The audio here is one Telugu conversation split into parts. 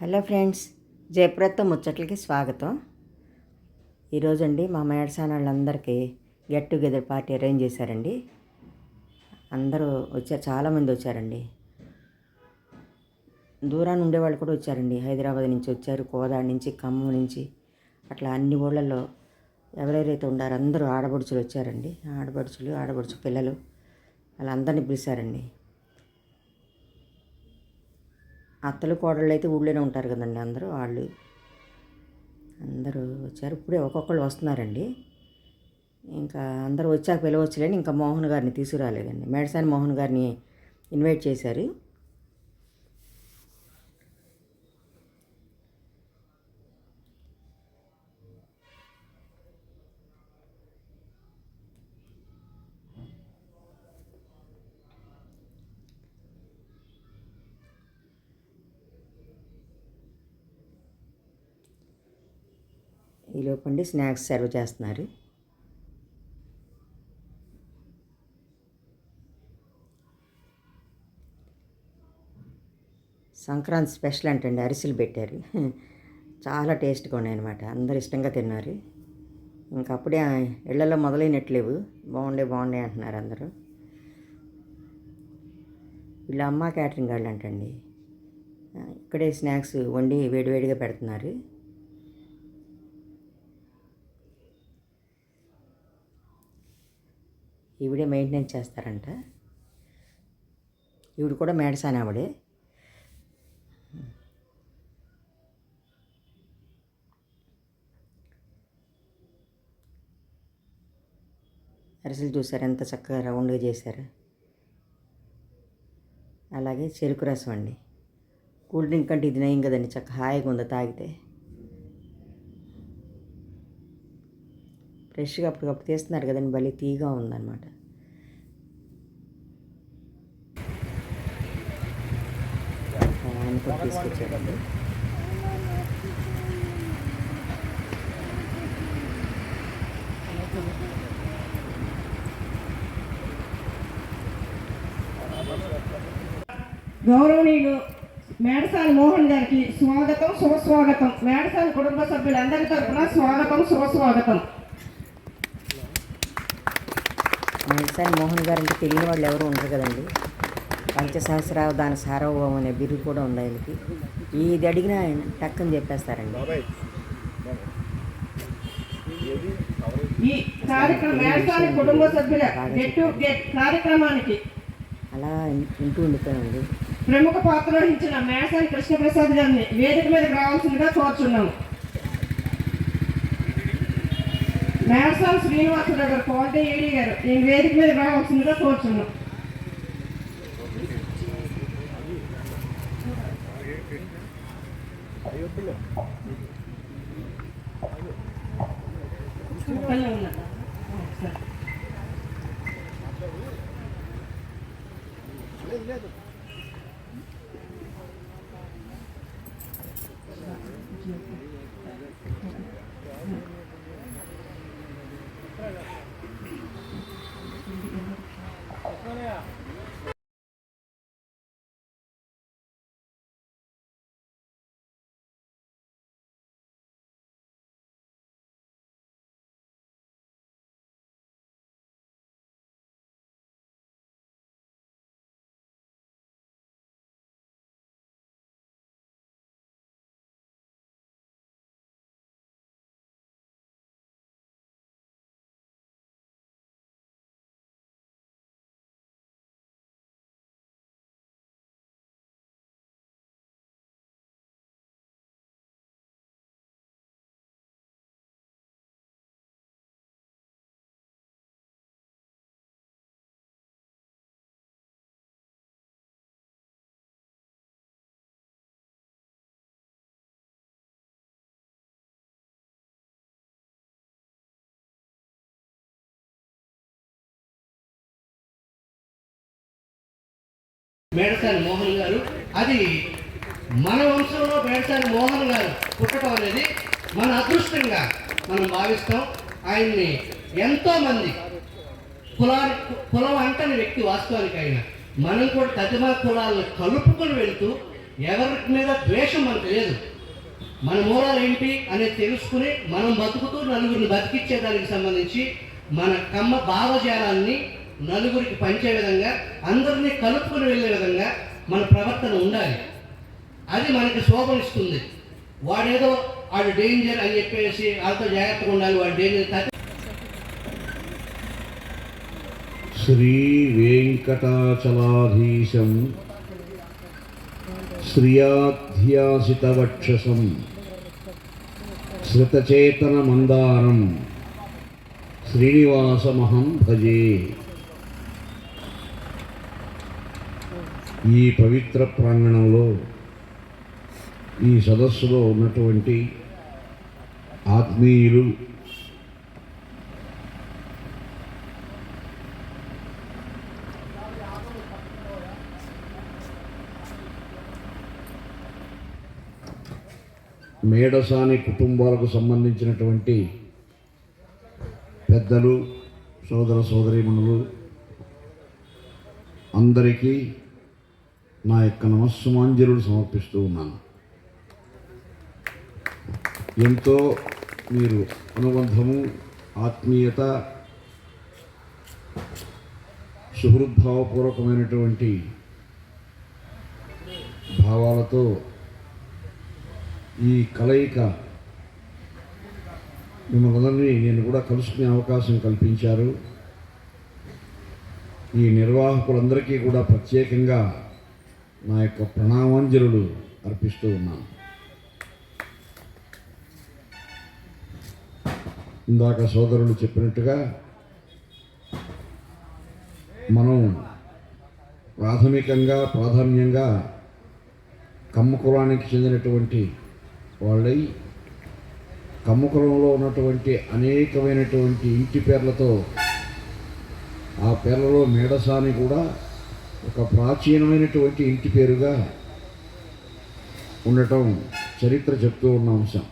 హలో ఫ్రెండ్స్ జయప్రత్తో ముచ్చట్లకి స్వాగతం. ఈరోజండి మా మేడసాన వాళ్ళందరికీ గెట్ టుగెదర్ పార్టీ అరేంజ్ చేశారండి. అందరూ వచ్చారు చాలామంది వచ్చారండి. దూరాన్ని ఉండేవాళ్ళు కూడా వచ్చారండి. హైదరాబాద్ నుంచి వచ్చారు కోదాడ నుంచి ఖమ్మం నుంచి అట్లా అన్ని ఊళ్ళల్లో ఎవరెవరైతే ఉండారో అందరూ ఆడబడుచులు వచ్చారండి. ఆడబడుచులు ఆడబడుచు పిల్లలు వాళ్ళందరినీ పిలిచారండి. అత్తలు కోడళ్ళు అయితే ఊళ్ళోనే ఉంటారు కదండి అందరూ వాళ్ళు అందరూ వచ్చారు. ఇప్పుడే ఒక్కొక్కళ్ళు వస్తున్నారండి. ఇంకా అందరూ వచ్చాక పిలవచ్చులేని ఇంకా మోహన్ గారిని తీసుకురాలేదండి. మేడసాని మోహన్ గారిని ఇన్వైట్ చేశారు. ఈ లోపండి స్నాక్స్ సర్వ్ చేస్తున్నారు. సంక్రాంతి స్పెషల్ అంటండి అరిసెలు పెట్టారు. చాలా టేస్ట్గా ఉన్నాయి అనమాట అందరు ఇష్టంగా తిన్నారు. ఇంకా అప్పుడే ఇళ్ళలో మొదలైనట్లేవు. బాగుండే బాగుండే అంటున్నారు అందరూ. వీళ్ళ అమ్మ క్యాటరింగ్ వాళ్ళు అంటండి. ఇక్కడే స్నాక్స్ వండి వేడివేడిగా పెడుతున్నారు. ఈవిడే మెయింటెనెన్స్ చేస్తారంట. ఈవిడ కూడా మేడసాని ఆవిడే. అరిసెలు చూసారు ఎంత చక్కగా రౌండ్గా చేశారు. అలాగే చెరుకు రసం అండి. కూల్ డ్రింక్ అంటే ఇది నయం కదండి చక్క హాయిగా ఉందో తాగితే. ఫ్రెష్గా అప్పటికప్పుడు తీస్తున్నారు కదండి భలే తీగా ఉందన్నమాట. ఆయన కూడా తీసుకొచ్చారండి. గౌరవనీయులు మేడసాల మోహన్ గారికి స్వాగతం శుభస్వాగతం మేడసాల కుటుంబ సభ్యులందరి తరఫున స్వాగతం శుభస్వాగతం మేడసాని మోహన్ గారు అంటే తెలియని వాళ్ళు ఎవరు ఉండరు కదండి. పంచసహస్రావధాన సార్వభౌమ అనే బిరుదు కూడా ఉంది ఆయనకి. ఇది అడిగినా ఆయన టక్కని చెప్పేస్తారండి. ఈ కార్యక్రమం మేడసాని కుటుంబ సభ్యుల గెట్ టు గెట్ కార్యక్రమానికి అలా ఇంటూ ఉండిపోయింది ప్రముఖ పాత్ర వహించిన మేడసాని కృష్ణప్రసాద్ గారిని వేదిక మీదకి రావాల్సిందిగా కోరుచున్నాం మేడసాని శ్రీనివాసరావు గారు క్వాలిటీ ఏడీ గారు. ఈ వేదిక మీదకి రావాల్సిందిగా కోరుచున్నాం. పక్కనే ఉన్నారు. మేడసాని మోహన్ గారు. అది మన వంశంలో మేడసాని మోహన్ గారు పుట్టడం అనేది మన అదృష్టంగా మనం భావిస్తాం. ఆయన్ని ఎంతోమంది మంది కులం అంటని వ్యక్తి వాస్తవానికి ఆయన. మనం కూడా తదిమ కులాలను కలుపుకొని వెళ్తూ ఎవరి మీద ద్వేషం మనకు లేదు. మన మూలాలు ఏంటి అనేది తెలుసుకుని మనం బతుకుతూ నలుగురిని బతికిచ్చే దానికి సంబంధించి మన కమ్మ భావజాలాన్ని నలుగురికి పంచే విధంగా అందరినీ కలుపుకొని వెళ్ళే విధంగా మన ప్రవర్తన ఉండాలి. అది మనకి శోభనిస్తుంది వాడేదో వాడు డేంజర్ అని చెప్పేసి వాళ్ళతో జాగ్రత్తగా ఉండాలి వాడు డేంజర్ శ్రీ వెంకటాచలాధీశం శ్రియాధ్యాసితవక్షసం శ్రుతచేతనమందారం శ్రీనివాసమహం భజే. ఈ పవిత్ర ప్రాంగణంలో ఈ సదస్సులో ఉన్నటువంటి ఆత్మీయులు మేడసాని కుటుంబాలకు సంబంధించినటువంటి పెద్దలు సోదర సోదరీమణులు అందరికీ నా యొక్క నమస్సుమాంజలులు సమర్పిస్తూ ఉన్నాను. ఎంతో మీరు అనుబంధము ఆత్మీయత సుహృద్భావపూర్వకమైనటువంటి భావాలతో ఈ కలయిక మిమ్మల్ని నేను కూడా కలుసుకునే అవకాశం కల్పించారు. ఈ నిర్వాహకులందరికీ కూడా ప్రత్యేకంగా నా యొక్క ప్రణామాంజలులు అర్పిస్తూ ఉన్నాను. ఇందాక సోదరులు చెప్పినట్టుగా మనం ప్రాథమికంగా ప్రాధాన్యంగా కమ్మకులానికి చెందినటువంటి వాళ్ళై కమ్మకులంలో ఉన్నటువంటి అనేకమైనటువంటి ఇంటి పేర్లతో ఆ పేర్లలో మేడసాని కూడా ఒక ప్రాచీనమైనటువంటి ఇంటి పేరుగా ఉండటం చరిత్ర చెప్తూ ఉన్న అంశం.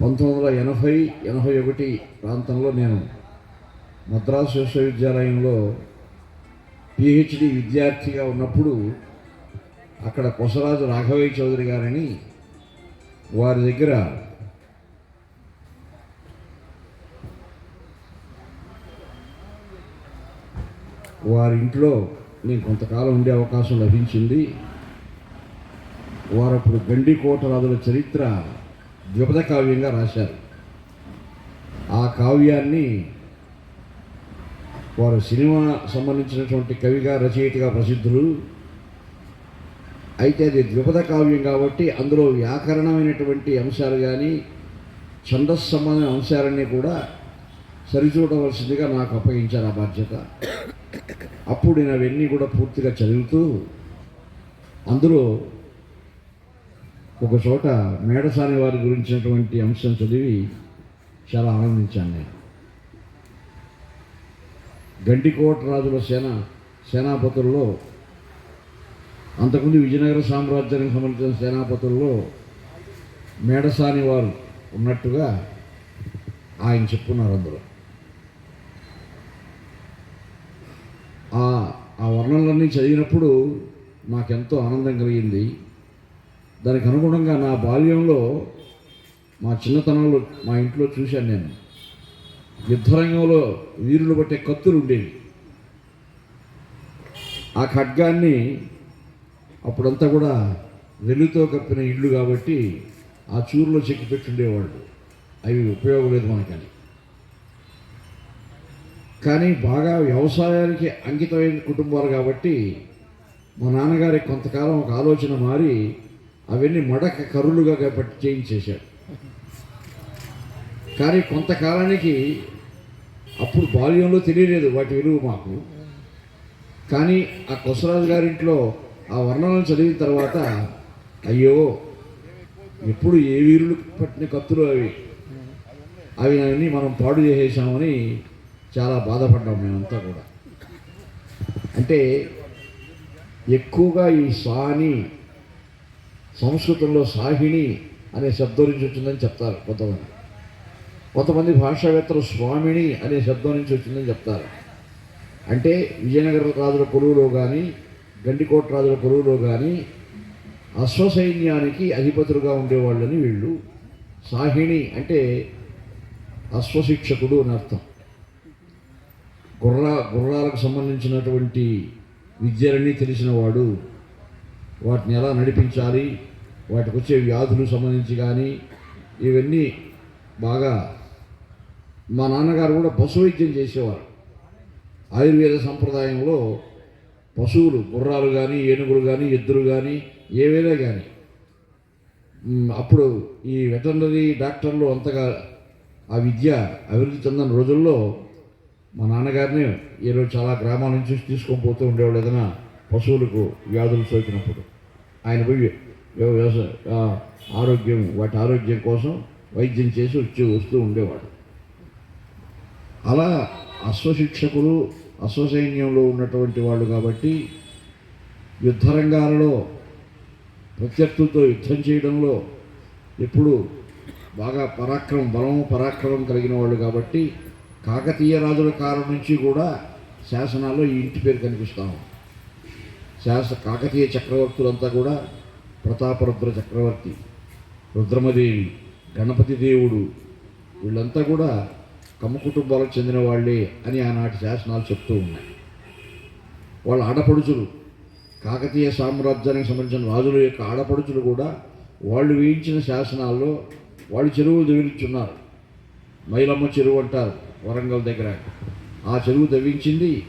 పంతొమ్మిది వందల ఎనభై ఎనభై ఒకటి ప్రాంతంలో నేను మద్రాసు విశ్వవిద్యాలయంలో పిహెచ్డి విద్యార్థిగా ఉన్నప్పుడు అక్కడ కొసరాజు రాఘవయ్య చౌదరి గారని వారి దగ్గర వారి ఇంట్లో నేను కొంతకాలం ఉండే అవకాశం లభించింది. వారు అప్పుడు గండికోటరాజుల చరిత్ర ద్విపద కావ్యంగా రాశారు. ఆ కావ్యాన్ని వారు సినిమా సంబంధించినటువంటి కవిగా రచయితగా ప్రసిద్ధులు. అయితే అది ద్విపద కావ్యం కాబట్టి అందులో వ్యాకరణమైనటువంటి అంశాలు కానీ ఛందస్ సంబంధమైన అంశాలన్నీ కూడా సరిచూడవలసిందిగా నాకు అప్పగించారు ఆ బాధ్యత. అప్పుడు నేను అవన్నీ కూడా పూర్తిగా చదువుతూ అందులో ఒక చోట మేడసాని వారి గురించినటువంటి అంశం చదివి చాలా ఆనందించాను నేను. గండికోట రాజుల సేన సేనాపతుల్లో అంతకుముందు విజయనగర సామ్రాజ్యానికి సంబంధించిన సేనాపతుల్లో మేడసాని వారు ఉన్నట్టుగా ఆయన చెప్పున్నారు అందులో. ఆ వర్ణనలన్నీ చదివినప్పుడు నాకెంతో ఆనందం కలిగింది. దానికి అనుగుణంగా నా బాల్యంలో మా చిన్నతనంలో మా ఇంట్లో చూశాను నేను. యుద్ధరంగంలో వీరులు పట్టే కత్తులు ఉండేవి. ఆ ఖడ్గాన్ని అప్పుడంతా కూడా వెలుగుతో కప్పిన ఇళ్ళు కాబట్టి ఆ చూరులో చెక్కి పెట్టుండేవాళ్ళు. అవి ఉపయోగం లేదు మనకని. కానీ బాగా వ్యవసాయానికి అంకితమైన కుటుంబాలు కాబట్టి మా నాన్నగారి కొంతకాలం ఒక ఆలోచన మారి అవన్నీ మడక కర్రులుగా కాబట్టి చేయించేశాడు. కానీ కొంతకాలానికి అప్పుడు బాల్యంలో తెలియలేదు వాటి విలువ మాకు. కానీ ఆ కొసరాజు గారింట్లో ఆ వర్ణనలు చదివిన తర్వాత అయ్యో ఎప్పుడు ఏ వీరులు పట్టిన కత్తులు అవి? అవి అవన్నీ మనం పాడు చేసేసామని చాలా బాధపడ్డాం మేమంతా కూడా. అంటే ఎక్కువగా ఈ సాని సంస్కృతంలో సాహిణి అనే శబ్దం నుంచి వచ్చిందని చెప్తారు కొంతమంది. కొంతమంది భాషావేత్తలు స్వామిని అనే శబ్దం నుంచి వచ్చిందని చెప్తారు. అంటే విజయనగర రాజుల కొలువులో కానీ గండికోట రాజుల కొలువులో కానీ అశ్వసైన్యానికి అధిపతులుగా ఉండేవాళ్ళని వీళ్ళు. సాహిణి అంటే అశ్వశిక్షకుడు అని అర్థం. గుర్ర గుర్రాలకు సంబంధించినటువంటి విద్యలన్నీ తెలిసిన వాడు వాటిని ఎలా నడిపించాలి వాటికి వచ్చే వ్యాధులు సంబంధించి కానీ ఇవన్నీ బాగా మా నాన్నగారు కూడా పశు వైద్యం చేసేవారు. ఆయుర్వేద సంప్రదాయంలో పశువులు గుర్రాలు కానీ ఏనుగులు కానీ ఎద్దులు కానీ ఏవైనా కానీ అప్పుడు ఈ వెటర్నరీ డాక్టర్లు అంతగా ఆ విద్య అభివృద్ధి చెందిన రోజుల్లో మా నాన్నగారిని ఈరోజు చాలా గ్రామాల నుంచి తీసుకొని పోతూ ఉండేవాళ్ళు ఏదైనా పశువులకు వ్యాధులు సోకినప్పుడు. ఆయన పోయి వ్యవసాయ ఆరోగ్యం వాటి ఆరోగ్యం కోసం వైద్యం చేసి వచ్చి వస్తూ ఉండేవాడు. అలా అశ్వశిక్షకులు అశ్వసైన్యంలో ఉన్నటువంటి వాళ్ళు కాబట్టి యుద్ధరంగాలలో ప్రత్యర్థులతో యుద్ధం చేయడంలో ఎప్పుడు బాగా పరాక్రమం బలము పరాక్రమం కలిగిన వాళ్ళు కాబట్టి కాకతీయ రాజుల కాలం నుంచి కూడా శాసనాల్లో ఈ ఇంటి పేరు కనిపిస్తాము శాస కాకతీయ చక్రవర్తులంతా కూడా ప్రతాపరుద్ర చక్రవర్తి రుద్రమదేవి గణపతి దేవుడు వీళ్ళంతా కూడా కమ్మ కుటుంబాలకు చెందిన వాళ్ళే అని ఆనాటి శాసనాలు చెప్తూ ఉన్నాయి. వాళ్ళ ఆడపడుచులు కాకతీయ సామ్రాజ్యానికి సంబంధించిన రాజుల యొక్క ఆడపడుచులు కూడా వాళ్ళు వేయించిన శాసనాల్లో వాళ్ళు చెరువులు దవ్వించున్నారు మైలమ్మ చెరువు అంటారు. వరంగల్ దగ్గర. ఆ చెరువు దవ్వించింది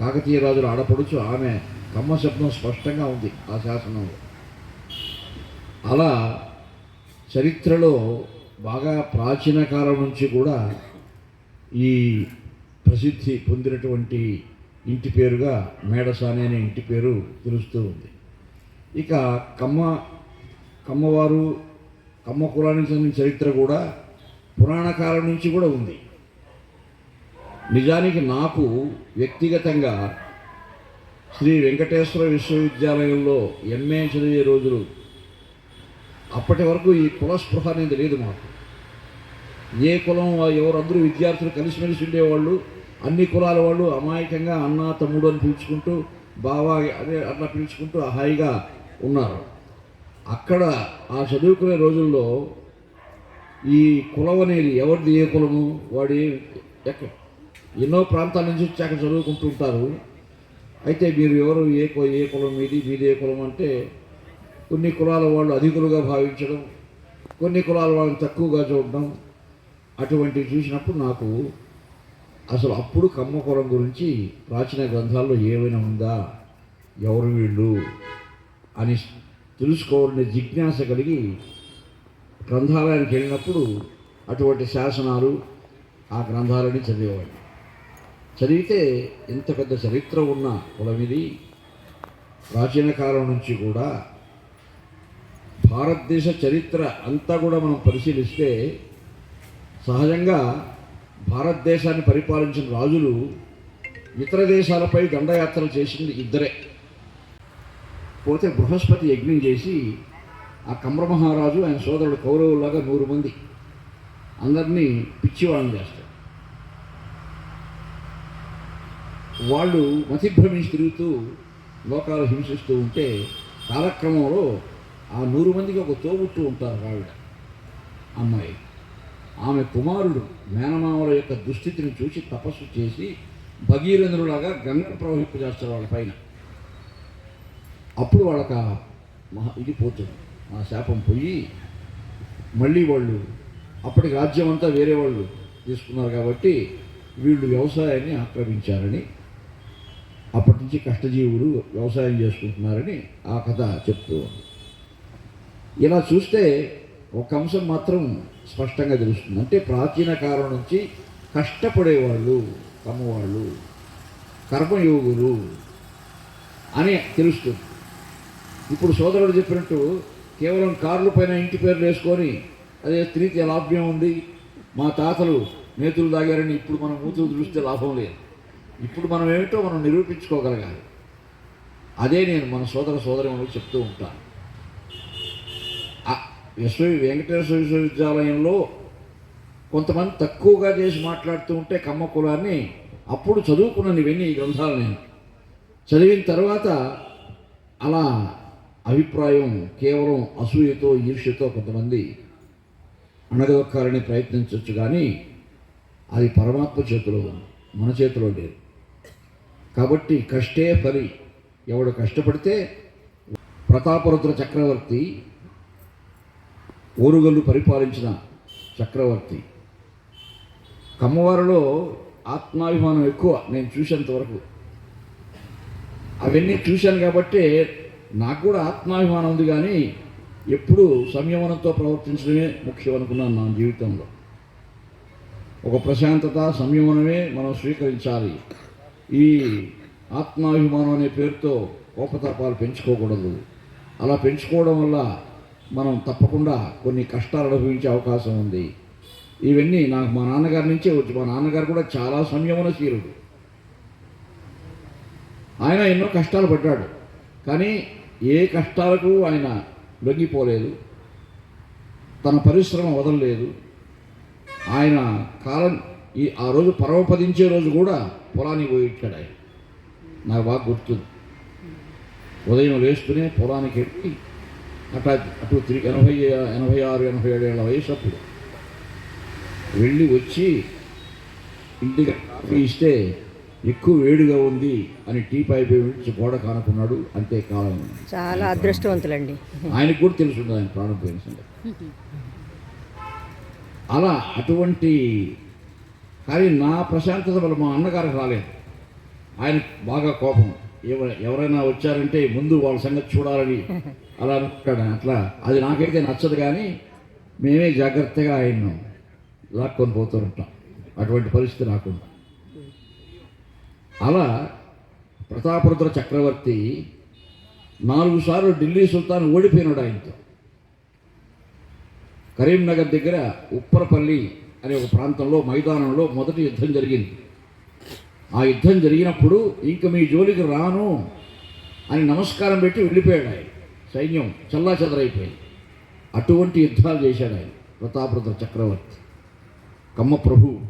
కాకతీయ రాజుల ఆడపడుచు ఆమె కమ్మ శబ్దం స్పష్టంగా ఉంది ఆ శాసనంలో. అలా చరిత్రలో బాగా ప్రాచీన కాలం నుంచి కూడా ఈ ప్రసిద్ధి పొందినటువంటి ఇంటి పేరుగా మేడసాని అనే ఇంటి పేరు తెలుస్తూ ఉంది. ఇక కమ్మ కమ్మవారు కమ్మ కులానికి చెందిన చరిత్ర కూడా పురాణ కాలం నుంచి కూడా ఉంది. నిజానికి నాకు వ్యక్తిగతంగా శ్రీ వెంకటేశ్వర విశ్వవిద్యాలయంలో ఎంఏ చదివే రోజులు అప్పటి వరకు ఈ కులస్పృహ అనేది లేదు మాకు. ఏ కులం ఎవరందరూ విద్యార్థులు కలిసిమెలిసి ఉండేవాళ్ళు అన్ని కులాల వాళ్ళు అమాయకంగా అన్న తమ్ముడు అని పిలుచుకుంటూ బావా అదే అట్లా పిలుచుకుంటూ హాయిగా ఉన్నారు. అక్కడ ఆ చదువుకునే రోజుల్లో ఈ కులం అనేది ఎవరిది? ఏ కులము? వాడి ఎక్క ఎన్నో ప్రాంతాల నుంచి వచ్చి అక్కడ చదువుకుంటూ ఉంటారు. అయితే మీరు ఎవరు ఏ ఏ కులం మీది మీది ఏ కులం అంటే కొన్ని కులాల వాళ్ళు అధికులుగా భావించడం కొన్ని కులాల వాళ్ళని తక్కువగా చూడడం అటువంటివి చూసినప్పుడు నాకు అసలు అప్పుడు కమ్మ కులం గురించి ప్రాచీన గ్రంథాల్లో ఏమైనా ఉందా? ఎవరు వీళ్ళు? అని తెలుసుకోవాలనే జిజ్ఞాస కలిగి గ్రంథాలయానికి వెళ్ళినప్పుడు అటువంటి శాసనాలు ఆ గ్రంథాలని చదివేవాడిని. చదివితే ఇంత పెద్ద చరిత్ర ఉన్న కులం ఇది ప్రాచీన కాలం నుంచి కూడా భారతదేశ చరిత్ర అంతా కూడా మనం పరిశీలిస్తే సహజంగా భారతదేశాన్ని పరిపాలించిన రాజులు ఇతర దేశాలపై దండయాత్రలు చేసింది ఇద్దరే. పోతే బృహస్పతి యజ్ఞం చేసి ఆ కమ్రమహారాజు ఆయన సోదరుడు కౌరవులాగా నూరు మంది అందరినీ పిచ్చివాళ్ళని చేస్తారు. వాళ్ళు మతిభ్రమించి తిరుగుతూ లోకాలు హింసిస్తూ ఉంటే కాలక్రమంలో ఆ నూరు మందికి ఒక తోబుట్టు ఉంటారు ఆవిడ అమ్మాయి. ఆమె కుమారుడు మేనమామల యొక్క దుస్థితిని చూసి తపస్సు చేసి భగీరథులాగా గంగ ప్రవహింపజేస్తారు వాళ్ళ పైన. అప్పుడు వాళ్ళకి మహా ఇది పోతుంది ఆ శాపం పోయి మళ్ళీ వాళ్ళు అప్పటి రాజ్యం అంతా వేరే వాళ్ళు తీసుకున్నారు కాబట్టి వీళ్ళు వ్యవసాయాన్ని ఆక్రమించారని అప్పటి నుంచి కష్టజీవులు వ్యవసాయం చేసుకుంటున్నారని ఆ కథ చెప్తూ ఉంది. ఇలా చూస్తే ఒక అంశం మాత్రం స్పష్టంగా తెలుస్తుంది. అంటే ప్రాచీన కాలం నుంచి కష్టపడేవాళ్ళు కమ్మవాళ్ళు కర్మయోగులు అని తెలుస్తుంది. ఇప్పుడు సోదరుడు చెప్పినట్టు కేవలం కార్లు పైన ఇంటి పేర్లు వేసుకొని అదే స్త్రీకి లాభ్యం ఉంది మా తాతలు నేతులు తాగారని ఇప్పుడు మనం మూతులు చూస్తే లాభం లేదు. ఇప్పుడు మనం ఏమిటో మనం నిరూపించుకోగలగాలి. అదే నేను మన సోదర సోదరి చెప్తూ ఉంటాను. ఆ విశ్వ వెంకటేశ్వర విశ్వవిద్యాలయంలో కొంతమంది తక్కువగా చేసి మాట్లాడుతూ ఉంటే కమ్మ కులాన్ని అప్పుడు చదువుకున్నాను ఇవన్నీ ఈ గ్రంథాలు నేను. చదివిన తర్వాత అలా అభిప్రాయం కేవలం అసూయతో ఈర్ష్యతో కొంతమంది అణగదొక్కాలని ప్రయత్నించవచ్చు కానీ అది పరమాత్మ చేతిలో మన చేతిలో లేదు. కాబట్టి కష్టే పని. ఎవడు కష్టపడితే ప్రతాపరుద్ర చక్రవర్తి ఓరుగల్లు పరిపాలించిన చక్రవర్తి. కమ్మవారిలో ఆత్మాభిమానం ఎక్కువ. నేను చూసేంతవరకు అవన్నీ చూశాను కాబట్టి నాకు కూడా ఆత్మాభిమానం ఉంది కానీ ఎప్పుడు సంయమనంతో ప్రవర్తించడమే ముఖ్యం అనుకున్నాను నా జీవితంలో. ఒక ప్రశాంతత సంయమనమే మనం స్వీకరించాలి. ఈ ఆత్మాభిమానం అనే పేరుతో కోపతాపాలు పెంచుకోకూడదు. అలా పెంచుకోవడం వల్ల మనం తప్పకుండా కొన్ని కష్టాలు అనుభవించే అవకాశం ఉంది. ఇవన్నీ నాకు మా నాన్నగారి నుంచే వచ్చి మా నాన్నగారు కూడా చాలా సంయమనశీలుడు ఆయన ఎన్నో కష్టాలు పడ్డాడు. కానీ ఏ కష్టాలకు ఆయన లొంగిపోలేదు. తన పరిశ్రమ వదలలేదు. ఆయన కాలం ఈ ఆ రోజు పరమపదించే రోజు కూడా పొలానికి పోయి ఇచ్చాడు ఆయన. నాకు బాగా గుర్తుంది. ఉదయం లేస్తూనే పొలానికి వెళ్ళి అట్లా అటు తిరిగి ఎనభై ఎనభై ఆరు ఎనభై ఏడు ఏళ్ళ వయసు అప్పుడు వెళ్ళి వచ్చి ఇంటికి కాఫీ ఇస్తే ఎక్కువ వేడిగా ఉంది అని టీ పైపు విడిచి గోడ కానుకున్నాడు. అంతే కాలం చాలా అదృష్టవంతులండి. ఆయనకు కూడా తెలుసు ఆయన ప్రాణం పోయిన అలా అటువంటి కానీ నా ప్రశాంతత వల్ల మా అన్నగారికి రాలేదు. ఆయన బాగా కోపం. ఎవరైనా వచ్చారంటే ముందు వాళ్ళ సంగతి చూడాలని అలా అనుకుంటాడు. అట్లా అది నాకైతే నచ్చదు కానీ మేమే జాగ్రత్తగా ఆయన్ను లాక్కొని పోతూ ఉంటాం అటువంటి పరిస్థితి రాకుండా అలా ప్రతాపరుద్ర చక్రవర్తి నాలుగు సార్లు ఢిల్లీ సుల్తాన్ ఓడిపోయినాడు ఆయనతో. కరీంనగర్ దగ్గర ఉప్పరపల్లి అనే ఒక ప్రాంతంలో మైదానంలో మొదటి యుద్ధం జరిగింది. ఆ యుద్ధం జరిగినప్పుడు ఇంక మీ జోలికి రాను అని నమస్కారం పెట్టి వెళ్ళిపోయాడు ఆయన. సైన్యం చల్లా చెదరైపోయింది అటువంటి యుద్ధాలు చేశాడు ఆయన ప్రతాపరుద్ర చక్రవర్తి. కమ్మ ప్రభు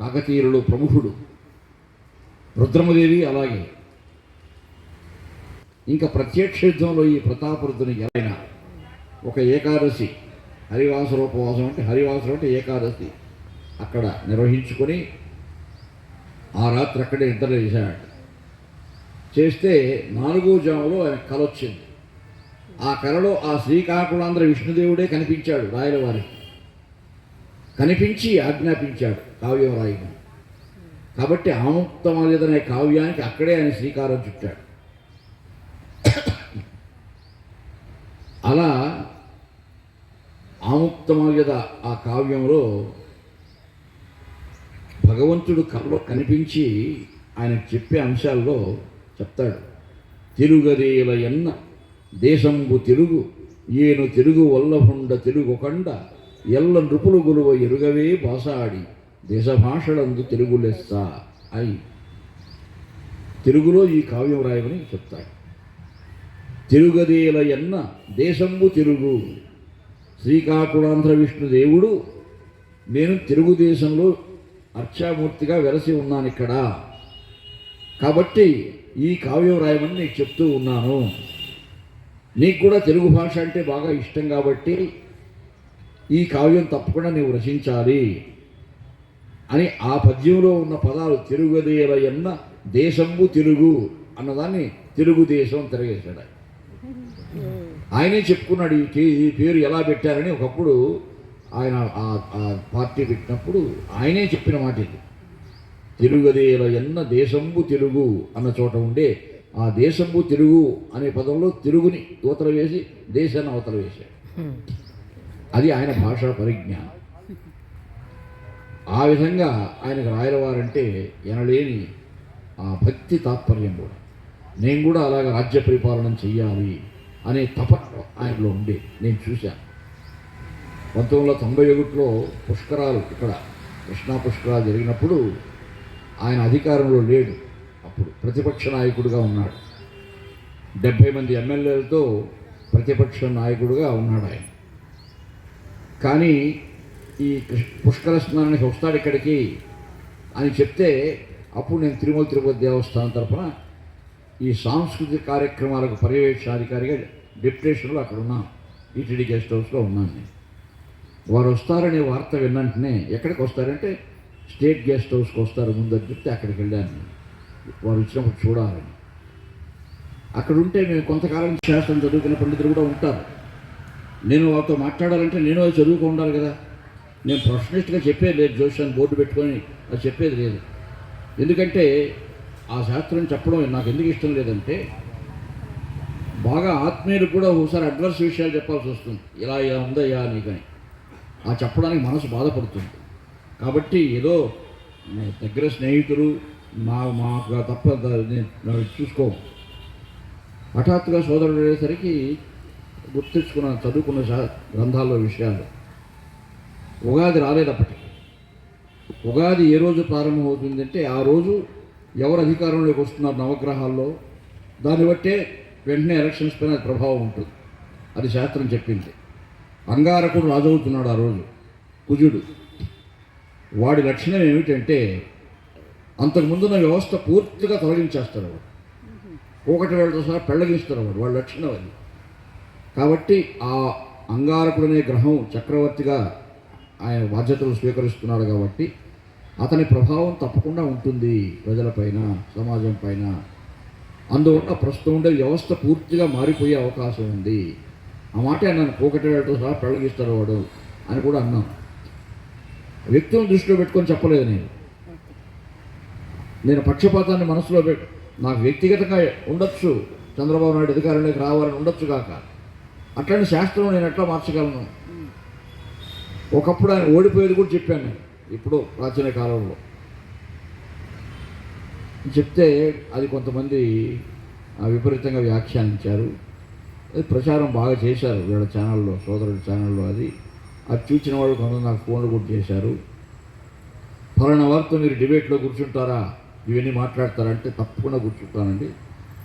కాకతీయులలో ప్రముఖుడు. రుద్రమదేవి అలాగే. ఇంకా ప్రత్యక్ష యుద్ధంలో ఈ ప్రతాపరుద్రుని ఎలా ఒక ఏకాదశి హరివాసరోపవాసం అంటే హరివాసరం అంటే ఏకాదశి. అక్కడ నిర్వహించుకొని ఆ రాత్రి అక్కడే నిద్ర చేశాడు చేస్తే నాలుగో జాములో ఆయన కల వచ్చింది. ఆ కలలో ఆ శ్రీకాకుళాంధ్ర విష్ణుదేవుడే కనిపించాడు రాయల వారికి కనిపించి ఆజ్ఞాపించాడు కావ్యం రాయని కాబట్టి ఆముక్తమాలేదనే కావ్యానికి అక్కడే ఆయన శ్రీకారం చుట్టాడు. అలా ఆముక్తమాల్యద ఆ కావ్యంలో భగవంతుడు కల్లో కనిపించి ఆయన చెప్పే అంశాల్లో చెప్తాడు. తిరుగదేల ఎన్న దేశంబు తెలుగు ఏను తెలుగు వల్లభుండ తెలుగొకండ ఎల్ల నృపులు గులువ ఎరుగవే బాసాడి దేశ భాషలందు తెలుగు లెస్స అని తెలుగులో ఈ కావ్యం రాయమని చెప్తాడు. తిరుగదేల ఎన్న దేశంబు తెలుగు శ్రీకాకుళాంధ్ర విష్ణుదేవుడు నేను తెలుగుదేశంలో అర్చామూర్తిగా వెలసి ఉన్నాను ఇక్కడ. కాబట్టి ఈ కావ్యం రాయమని నీకు చెప్తూ ఉన్నాను. నీకు కూడా తెలుగు భాష అంటే బాగా ఇష్టం కాబట్టి ఈ కావ్యం తప్పకుండా నీవు రచించాలి అని ఆ పద్యంలో ఉన్న పదాలు తెలుగుదేవయన్న దేశంబు తెలుగు అన్నదాన్ని తెలుగుదేశం తిరగేశాడు ఆయన. చెప్పుకున్నాడు ఈ పేరు ఎలా పెట్టారని ఒకప్పుడు ఆయన ఆ- ఆ పార్టీ పెట్టినప్పుడు ఆయనే చెప్పిన మాట ఇది. తెలుగదేల ఎన్న దేశంబు తెలుగు అన్న చోట ఉండే ఆ దేశంబు తెలుగు అనే పదంలో తెలుగుని యువతల వేసి దేశాన్ని అవతల వేశాడు. అది ఆయన భాషా పరిజ్ఞానం ఆ విధంగా ఆయనకు రాయలవారంటే ఎనలేని ఆ భక్తి తాత్పర్యం కూడా. నేను కూడా అలాగ రాజ్య పరిపాలన చెయ్యాలి అనే తప ఆయనలో ఉండే. నేను చూశాను పంతొమ్మిది వందల తొంభై ఒకటిలో పుష్కరాలు ఇక్కడ కృష్ణా పుష్కరాలు జరిగినప్పుడు ఆయన అధికారంలో లేడు. అప్పుడు ప్రతిపక్ష నాయకుడిగా ఉన్నాడు. డెబ్భై మంది ఎమ్మెల్యేలతో ప్రతిపక్ష నాయకుడిగా ఉన్నాడు ఆయన. కానీ ఈ పుష్కర స్నానానికి వస్తాడు ఇక్కడికి అని చెప్తే అప్పుడు నేను తిరుమల తిరుపతి దేవస్థానం తరఫున ఈ సాంస్కృతిక కార్యక్రమాలకు పర్యవేక్షణాధికారిగా డిప్యుటేషన్లో అక్కడ ఉన్నాను. ఈటీడీ గెస్ట్ హౌస్లో ఉన్నాను నేను. వారు వస్తారనే వార్త విన్నంటనే ఎక్కడికి వస్తారంటే స్టేట్ గెస్ట్ హౌస్కి వస్తారు ముందని చెప్తే అక్కడికి వెళ్ళాను నేను. వారు వచ్చినప్పుడు చూడాలని. అక్కడ ఉంటే మేము కొంతకాలం శాస్త్రం చదువుకున్న పండితులు కూడా ఉంటారు. నేను వారితో మాట్లాడాలంటే నేను అది చదువుకో ఉండాలి కదా. నేను ప్రొఫెషనలిస్ట్గా చెప్పేది లేదు. జోషాన్ని బోర్డు పెట్టుకొని అది చెప్పేది లేదు. ఎందుకంటే ఆ శాస్త్రం చెప్పడం నాకు ఎందుకు ఇష్టం లేదంటే బాగా ఆత్మీయులు కూడా ఒకసారి అడ్వర్స్ విషయాలు చెప్పాల్సి వస్తుంది. ఇలా ఇలా ఉందయ్యా నీకని. ఆ చెప్పడానికి మనసు బాధపడుతుంది. కాబట్టి ఏదో దగ్గర స్నేహితులు మా మాకు తప్ప నేను చూసుకో. హఠాత్తుగా సోదరుడు అయ్యేసరికి గుర్తించుకున్న చదువుకున్న గ్రంథాల్లో విషయాలు. ఉగాది రాలేదప్పటికి ఉగాది ఏ రోజు ప్రారంభమవుతుందంటే ఆ రోజు ఎవరు అధికారంలోకి వస్తున్నారు నవగ్రహాల్లో దాన్ని బట్టే వెంటనే ఎలక్షన్స్ పైన అది ప్రభావం ఉంటుంది. అది శాస్త్రం చెప్పింది. అంగారకుడు రాజవుతున్నాడు ఆ రోజు కుజుడు. వాడి లక్షణం ఏమిటంటే అంతకుముందున్న వ్యవస్థ పూర్తిగా తొలగించేస్తారు వాడు. ఒకటి వేళతో సహా పెళ్ళగిస్తారు వాడు వాళ్ళ లక్షణం అది. కాబట్టి ఆ అంగారకుడనే గ్రహం చక్రవర్తిగా ఆయన బాధ్యతలు స్వీకరిస్తున్నాడు కాబట్టి అతని ప్రభావం తప్పకుండా ఉంటుంది ప్రజలపైన సమాజం పైన. అందువల్ల ప్రస్తుతం ఉండే వ్యవస్థ పూర్తిగా మారిపోయే అవకాశం ఉంది. ఆ మాట అన్నాను ఒకటి సహా పెళ్ళగిస్తారు వాడు అని కూడా అన్నాను వ్యక్తులను దృష్టిలో పెట్టుకొని చెప్పలేదు నేను. నేను పక్షపాతాన్ని మనసులో పెట్టి నాకు వ్యక్తిగతంగా ఉండొచ్చు చంద్రబాబు నాయుడు అధికారంలోకి రావాలని ఉండొచ్చు కాక. అట్లాంటి శాస్త్రం నేను ఎట్లా మార్చగలను? ఒకప్పుడు ఆయన ఓడిపోయేది కూడా చెప్పాను నేను. ఇప్పుడు ప్రాచీన కాలంలో. చెప్తే అది కొంతమంది విపరీతంగా వ్యాఖ్యానించారు. అది ప్రచారం బాగా చేశారు. వీళ్ళ ఛానల్లో సోదరుడి ఛానల్లో అది. అది చూసిన వాళ్ళు కొంతమంది నాకు ఫోన్లు కూడా చేశారు. ఫలానా వారితో మీరు డిబేట్లో కూర్చుంటారా? ఇవన్నీ మాట్లాడతారంటే తప్పకుండా కూర్చుంటానండి.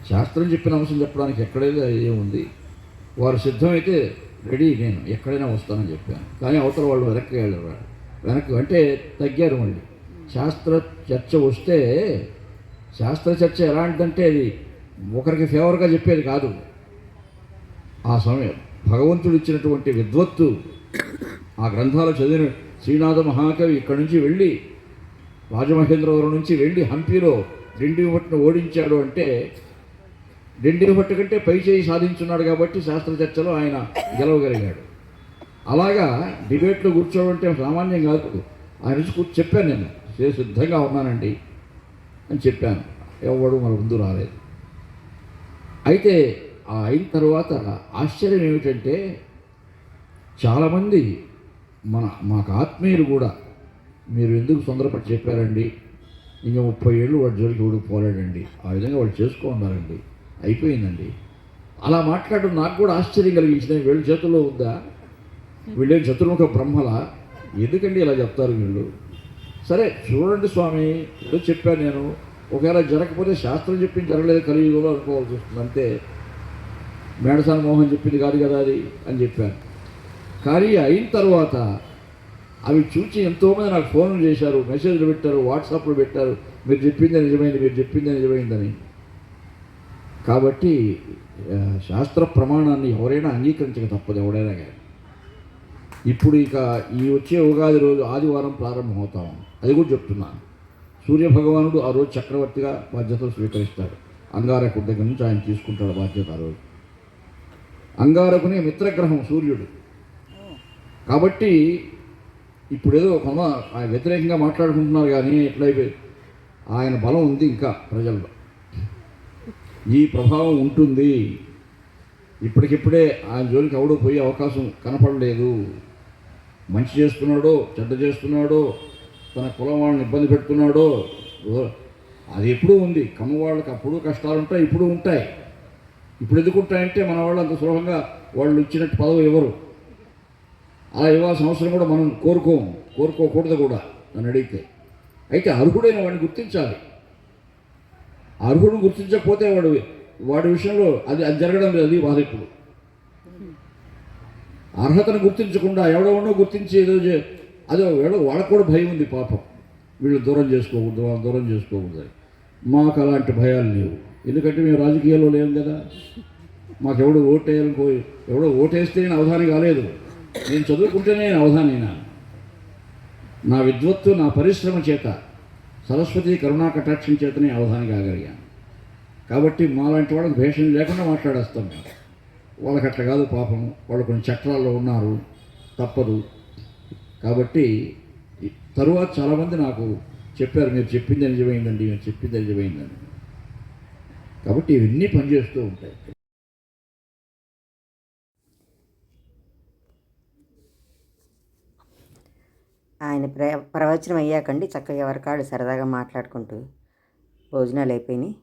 శాస్త్రం చెప్పిన అంశం చెప్పడానికి ఎక్కడైతే ఏముంది? వారు సిద్ధమైతే రెడీ నేను. ఎక్కడైనా వస్తానని చెప్పాను. కానీ అవతల వాళ్ళు వెనక్కి వెళ్ళారు. వెనక్కి అంటే తగ్గారు మళ్ళీ. శాస్త్ర చర్చ వస్తే శాస్త్ర చర్చ ఎలాంటిదంటే అది ఒకరికి ఫేవర్గా చెప్పేది కాదు. ఆ సమయం భగవంతుడు ఇచ్చినటువంటి విద్వత్తు ఆ గ్రంథాలు చదివిన శ్రీనాథ మహాకవి ఇక్కడి నుంచి వెళ్ళి రాజమహేంద్రవరం నుంచి వెళ్ళి హంపీలో డిండి భట్టును ఓడించాడు అంటే డిండి భట్టు కంటే పై చేయి సాధించున్నాడు కాబట్టి శాస్త్ర చర్చలో ఆయన గెలవగలిగాడు. అలాగా డిబేట్లో కూర్చోవంటే సామాన్యం కాదు. ఆయన నుంచి చెప్పాను నేను "నేను సిద్ధంగా ఉన్నానండి అని చెప్పాను. ఎవడు మన ముందు రాలేదు. అయితే ఆ అయిన తర్వాత ఆశ్చర్యం ఏమిటంటే చాలామంది మన మాకు ఆత్మీయులు కూడా మీరు ఎందుకు తొందరపడి చెప్పారండి? ఇంకా ముప్పై ఏళ్ళు వాడు జోలికి ఎవడు పోలేడండి? ఆ విధంగా వాళ్ళు చేసుకో ఉన్నారండి అయిపోయిందండి. అలా మాట్లాడడం నాకు కూడా ఆశ్చర్యం కలిగించింది. వీళ్ళ చేతుల్లో ఉందా? Hmm. వీళ్ళేం చతుర్ముఖ బ్రహ్మల? ఎందుకండి ఇలా చెప్తారు వీళ్ళు? సరే చూడండి స్వామి ఏదో చెప్పాను నేను. ఒకవేళ జరగకపోతే శాస్త్రం చెప్పింది జరగలేదు కలియుగంలో అనుకోవాల్సి వస్తుంది. అంతే. మేడసాన మోహన్ చెప్పింది కాదు కదా అది అని చెప్పాను. కానీ అయిన తర్వాత అవి చూసి ఎంతోమంది నాకు ఫోన్లు చేశారు మెసేజ్లు పెట్టారు వాట్సాప్లు పెట్టారు. మీరు చెప్పిందే నిజమైంది మీరు చెప్పిందే నిజమైందని. కాబట్టి శాస్త్ర ప్రమాణాన్ని ఎవరైనా అంగీకరించక తప్పదు ఎవడైనా కానీ. ఇప్పుడు ఇక ఈ వచ్చే ఉగాది రోజు ఆదివారం ప్రారంభమవుతాం. అది కూడా చెప్తున్నాను. సూర్య భగవానుడు ఆ రోజు చక్రవర్తిగా బాధ్యతలు స్వీకరిస్తాడు. అంగారకుడి దగ్గర నుంచి ఆయన తీసుకుంటాడు బాధ్యత ఆ రోజు. అంగారకునే మిత్రగ్రహం సూర్యుడు. కాబట్టి ఇప్పుడేదో కొన ఆయన వ్యతిరేకంగా మాట్లాడుకుంటున్నారు కానీ ఎట్లయిపోయి ఆయన బలం ఉంది ఇంకా ప్రజల్లో. ఈ ప్రభావం ఉంటుంది. ఇప్పటికిప్పుడే ఆయన జోలికి ఎవడో పోయే అవకాశం కనపడలేదు. మంచి చేస్తున్నాడో చెడ్డ చేస్తున్నాడో తన కులం వాళ్ళని ఇబ్బంది పెడుతున్నాడో. ఓ- అది ఎప్పుడూ ఉంది. కమ్మ వాళ్ళకి అప్పుడు కష్టాలు ఉంటాయి ఇప్పుడు ఉంటాయి. ఇప్పుడు ఎందుకు ఉంటాయంటే మన వాళ్ళు అంత సులభంగా వాళ్ళు ఇచ్చినట్టు పదవి ఇవ్వరు. అలా ఇవ్వాల్సిన అవసరం కూడా మనం కోరుకోము. కోరుకోకూడదు కూడా నన్ను అడిగితే. అయితే అర్హుడైన వాడిని గుర్తించాలి. అర్హుడు గుర్తించకపోతే వాడు వాడి విషయంలో అది అది జరగడం లేదు అది బాధ ఇప్పుడు అర్హతను గుర్తించకుండా ఎవడెవడో గుర్తించి ఏదో చే- అదే ఎవడో వాళ్ళకు కూడా భయం ఉంది పాపం. వీళ్ళు దూరం చేసుకోకూడదు వాళ్ళు దూరం చేసుకోకూడదు మాకు అలాంటి భయాలు లేవు. ఎందుకంటే మేము రాజకీయాల్లో లేము కదా. మాకెవడు ఓటేయాలని పోయి ఎవడో ఓటేస్తే నేను అవధాని కాలేదు. నేను చదువుకుంటేనే నేను అవధానైనా నా విద్వత్తు నా పరిశ్రమ చేత సరస్వతి కరుణా కటాక్షం చేతనే అవధాని కాగలిగాను కాబట్టి మాలాంటి వాళ్ళకి భేషం లేకుండా మాట్లాడేస్తాం మేము. వాళ్ళకి అట్లా కాదు పాపం. వాళ్ళు కొన్ని చక్రాల్లో ఉన్నారు. తప్పదు. కాబట్టి తరువాత చాలామంది నాకు చెప్పారు మీరు చెప్పింది నిజమైందండి మీరు చెప్పింది నిజమైందని కాబట్టి ఇవన్నీ పనిచేస్తూ ఉంటాయి. ఆయన ప్ర ప్రవచనం అయ్యాకండి చక్కగా ఎవరికాడు సరదాగా మాట్లాడుకుంటూ భోజనాలు అయిపోయినాయి.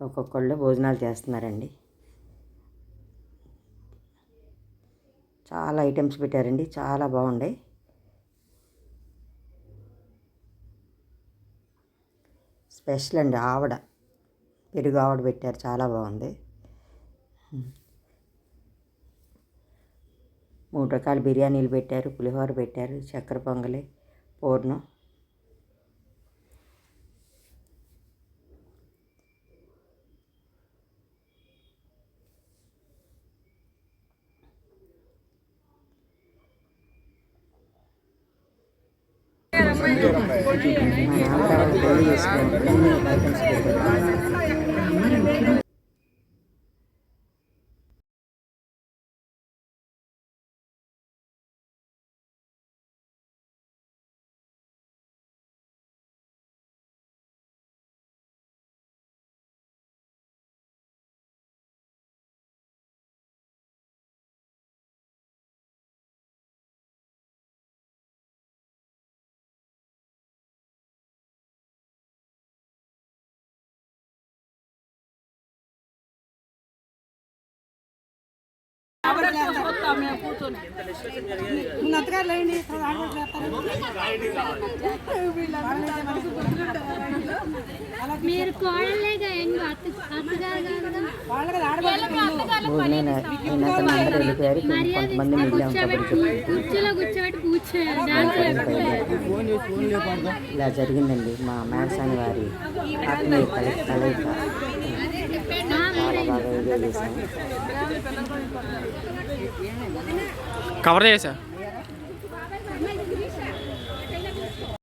ఒక్కొక్కళ్ళు భోజనాలు చేస్తున్నారండి. చాలా ఐటమ్స్ పెట్టారండి. చాలా బాగుండే. స్పెషల్ అండి ఆవడ. పెరుగు ఆవడ పెట్టారు. చాలా బాగుంది. మూడు రకాల బిర్యానీలు పెట్టారు. పులిహోర పెట్టారు. చక్కెర పొంగలి పూర్ణం మా నాన్నగారు పెళ్ళి చేసుకున్నారు అన్ని ఐటమ్స్ పెట్టారు మీరు కోడలేగా ఎంగు అత్త అత్తగారు కాదుగా భోజనం అయినాక అందరూ వెళ్ళిపోయారు ఇక్కడ మీరు కోడలేగా కూర్చోబెట్టి డాన్స్ ఇలా జరిగిందండి మా మేడసాని వారి ఆత్మీయ కలయిక చాలా బాగా ఎంజాయ్ చేశాను కవర్ చేసా?